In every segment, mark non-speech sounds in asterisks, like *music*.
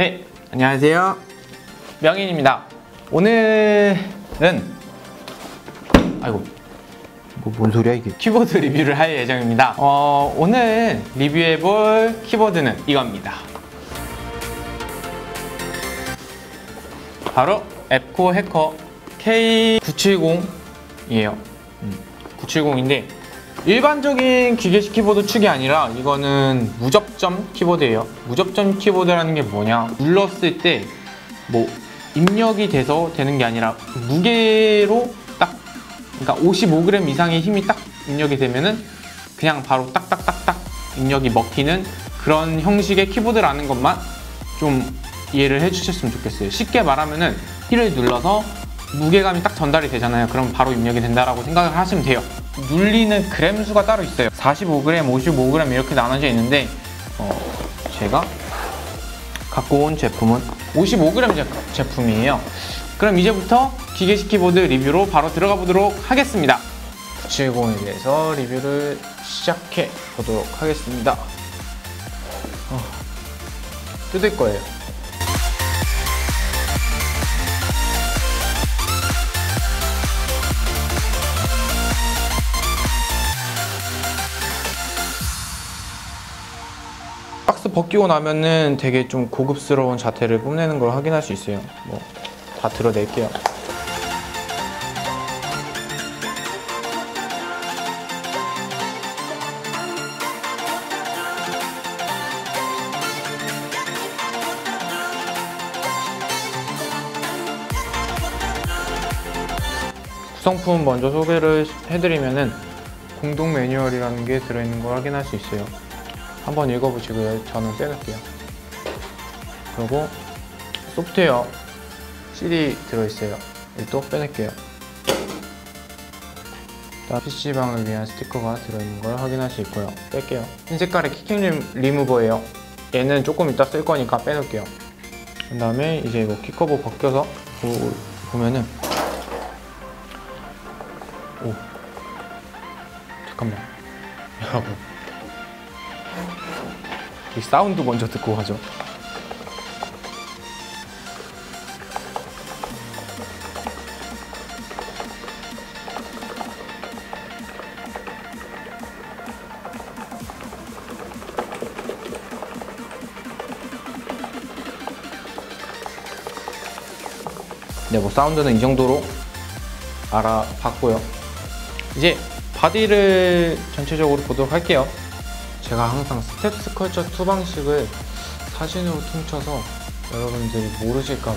네, 안녕하세요. 명인입니다. 오늘은 아이고 뭐, 뭔 소리야 이게? 키보드 리뷰를 할 예정입니다. 어, 오늘 리뷰해볼 키보드는 이겁니다. 바로 앱코 해커 K970이에요. 970인데 일반적인 기계식 키보드 축이 아니라 이거는 무접점 키보드예요. 무접점 키보드라는 게 뭐냐? 눌렀을 때 뭐 입력이 돼서 되는 게 아니라 무게로 딱 그러니까 55g 이상의 힘이 딱 입력이 되면은 그냥 바로 딱딱딱딱 입력이 먹히는 그런 형식의 키보드라는 것만 좀 이해를 해주셨으면 좋겠어요. 쉽게 말하면은 키를 눌러서 무게감이 딱 전달이 되잖아요. 그럼 바로 입력이 된다라고 생각을 하시면 돼요. 눌리는 그램 수가 따로 있어요. 45g, 55g 이렇게 나눠져 있는데 어, 제가 갖고 온 제품은 55g 제- 제품이에요. 그럼 이제부터 기계식 키보드 리뷰로 바로 들어가 보도록 하겠습니다. 970에 대해서 리뷰를 시작해 보도록 하겠습니다. 어, 뜯을 거예요. 박스 벗기고 나면은 되게 좀 고급스러운 자태를 뽐내는 걸 확인할 수 있어요. 뭐 다 드러낼게요. 구성품 먼저 소개를 해드리면은 공동 매뉴얼이라는 게 들어있는 걸 확인할 수 있어요. 한번 읽어보시고요. 저는 빼놓을게요. 그리고 소프트웨어 CD 들어있어요. 이또 빼낼게요. PC방을 위한 스티커가 들어있는 걸 확인할 수 있고요. 뺄게요. 흰 색깔의 키킹 리- 리무버예요. 얘는 조금 이따 쓸 거니까 빼놓을게요. 그 다음에 이제 이거 키커버 벗겨서 보, 보면은 오 잠깐만 *laughs* 여러분 이 사운드 먼저 듣고 가죠. 네, 뭐 사운드는 이 정도로 알아봤고요. 이제 바디를 전체적으로 보도록 할게요. 제가 항상 스텝스 컬처 2 방식을 사진으로 퉁쳐서 여러분들이 모르실까봐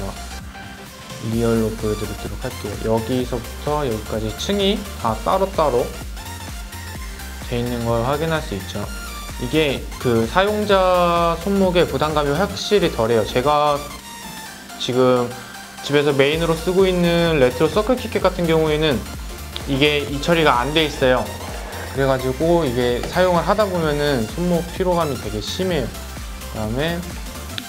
리얼로 보여드리도록 할게요. 여기서부터 여기까지 층이 다 따로따로 돼 있는 걸 확인할 수 있죠. 이게 그 사용자 손목에 부담감이 확실히 덜해요. 제가 지금 집에서 메인으로 쓰고 있는 레트로 서클 키켓 같은 경우에는 이게 이 처리가 안 돼 있어요. 그래가지고 이게 사용을 하다 보면은 손목 피로감이 되게 심해요. 그 다음에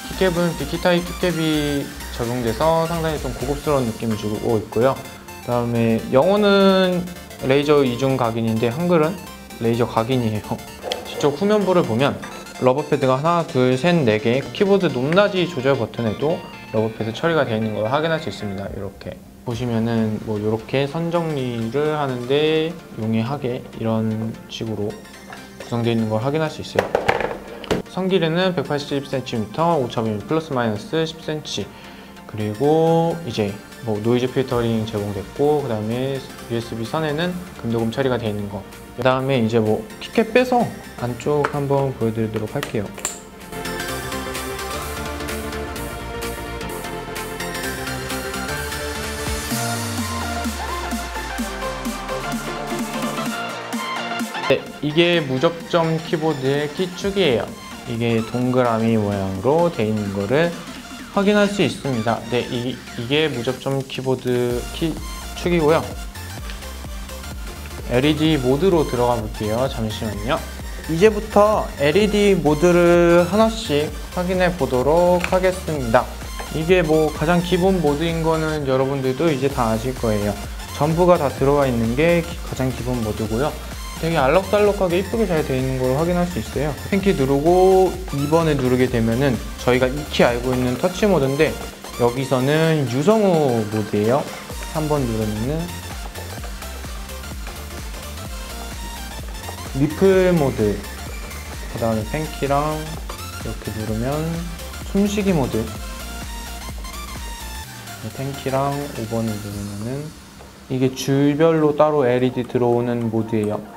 키캡은 비키타입 키캡이 적용돼서 상당히 좀 고급스러운 느낌을 주고 있고요. 그 다음에 영어는 레이저 이중 각인인데 한글은 레이저 각인이에요. *laughs* 뒤쪽 후면부를 보면 러버 패드가 하나, 둘, 셋, 네 개, 키보드 높낮이 조절 버튼에도 러버 패드 처리가 되어 있는 걸 확인할 수 있습니다. 이렇게 보시면은 뭐 이렇게 선 정리를 하는데 용이하게 이런 식으로 구성되어 있는 걸 확인할 수 있어요. 선 길이는 180cm, 오차범위 플러스 마이너스 10cm. 그리고 이제 뭐 노이즈 필터링 제공됐고 그 다음에 USB 선에는 금도금 처리가 되어 있는 거. 그 다음에 이제 뭐 키캡 빼서 안쪽 한번 보여드리도록 할게요. 네, 이게 무접점 키보드의 키축이에요. 이게 동그라미 모양으로 되어 있는 거를 확인할 수 있습니다. 네, 이, 이게 무접점 키보드 키축이고요. LED 모드로 들어가 볼게요. 잠시만요. 이제부터 LED 모드를 하나씩 확인해 보도록 하겠습니다. 이게 뭐 가장 기본 모드인 거는 여러분들도 이제 다 아실 거예요. 전부가 다 들어가 있는 게 기- 가장 기본 모드고요. 되게 알록달록하게 이쁘게 잘 되어 있는 걸 확인할 수 있어요. 펜키 누르고 2번을 누르게 되면은 저희가 익히 알고 있는 터치 모드인데 여기서는 유성우 모드예요. 3번 누르면은 리플 모드 그 다음에 펜키랑 이렇게 누르면 숨쉬기 모드 펜키랑 5번을 누르면은 이게 줄별로 따로 LED 들어오는 모드예요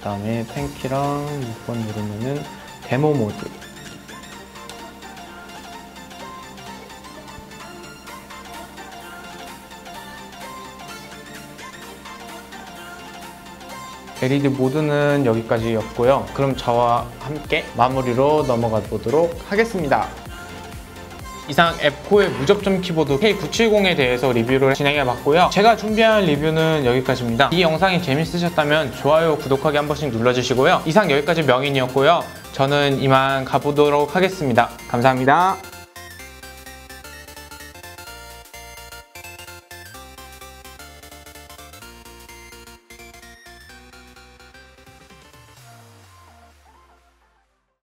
그 다음에 펜키랑 6번 누르면은 데모 모드 LED 모드는 여기까지였고요. 그럼 저와 함께 마무리로 넘어가 보도록 하겠습니다. 이상 앱코의 무접점 키보드 K970에 대해서 리뷰를 진행해 봤고요. 제가 준비한 리뷰는 여기까지입니다. 이 영상이 재밌으셨다면 좋아요, 구독하기 한 번씩 눌러주시고요. 이상 여기까지 명인이었고요. 저는 이만 가보도록 하겠습니다. 감사합니다.